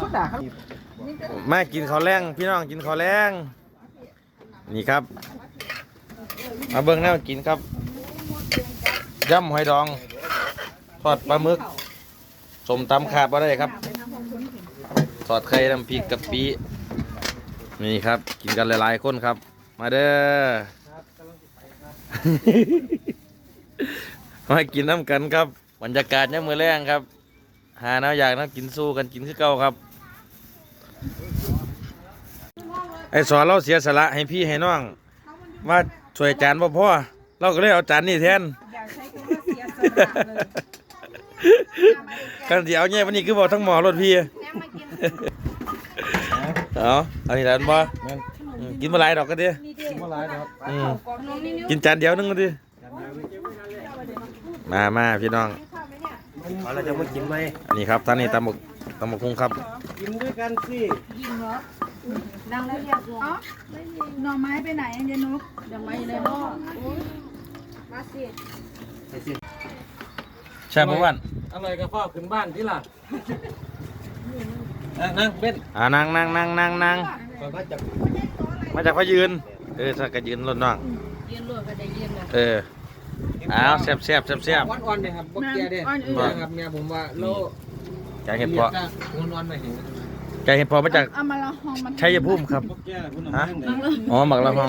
ชุดด่าเขามากินข้าวแรงพี่น้องกินข้าวแรงนี่ครับ มาเบิ่งแนวกินครับย่ำหอยดอง ทอดปลาหมึกสมตำขาดบ่ได้ครับทอดไข่น้ำพริกกะปินี่ครับ กินกันหลายๆคนครับ มาเด้อมากินน้ำกันครับบรรยากาศเนี่ยมือแรงครับ หาแนวอยากน้ำกินสู้กันกินคือเก่าครับ ไอสอนเราเสียสละให้พี่ให้น้อง ว่าช่วยจานบ่พ่อเราก็เลยเอาจานนี่แทนอย่าใช้คำว่าเสียสละเลยกันสิเอาเนี่ยวันนี้คือบอกทั้งหมอรถพี่เอาเอาอีกแล้วบ่อกินมาหลายดอกกันดิเมื่อไรครับอืมกินจานเดียวนึงก็ดิมามาพี่น้อง เอาเราจะมากินไหมอันนี้ครับท่านนี่ตำบกตำบกคุ้งครับกินด้วยกันสินั่งแล้วเรียกอ๋อหน่อไม้ไปไหนเยนุกยังไม่ในหม้อมาสิใช่ปะวันอะไรกับพ่อขึ้นบ้านที่ล่ะนั่งเบ็นอ่านั่งนั่งนั่งนั่งนั่งก่อนมาจากมาจากพะยืนเออถ้าก็ยืนรถน้องยืนรวดก็ได้ยืนนะเออเอาแซ่บแซ่บแซ่บแซ่บ อ่อนๆเลยครับบอกแกเด้อ่อนอื่นเนี่ยครับเนี่ยผมว่าโลแกงเห็ดเพาะอ่อนๆไปเห็นแกงเห็ดเพาะมาจากเอามาละห้องมันชัยภูมิครับบอกแกคุณฮะอ๋อหมักละหอง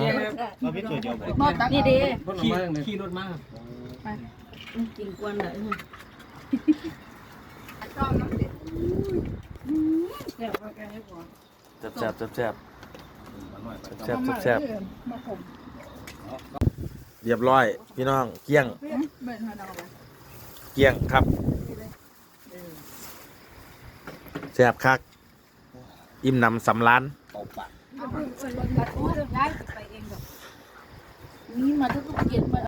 เราพิสูจน์เดียวหม้อตักนี่ดีขี่ขี่รถมากินกวนเลยเดี๋ยวแกให้พอแซ่บแซ่บแซ่บแซ่บแซ่บแซ่บแซ่บมาผม เรียบร้อย พี่น้องเกี้ยง เบิ่งให้เราไปเกี้ยงครับแซ่บคัก อิ่มหนำสำล้านเอาเพิ่งเออรถบัสโอ้ยย้ายไปเองแบบนี่มาทุกๆเย็นมา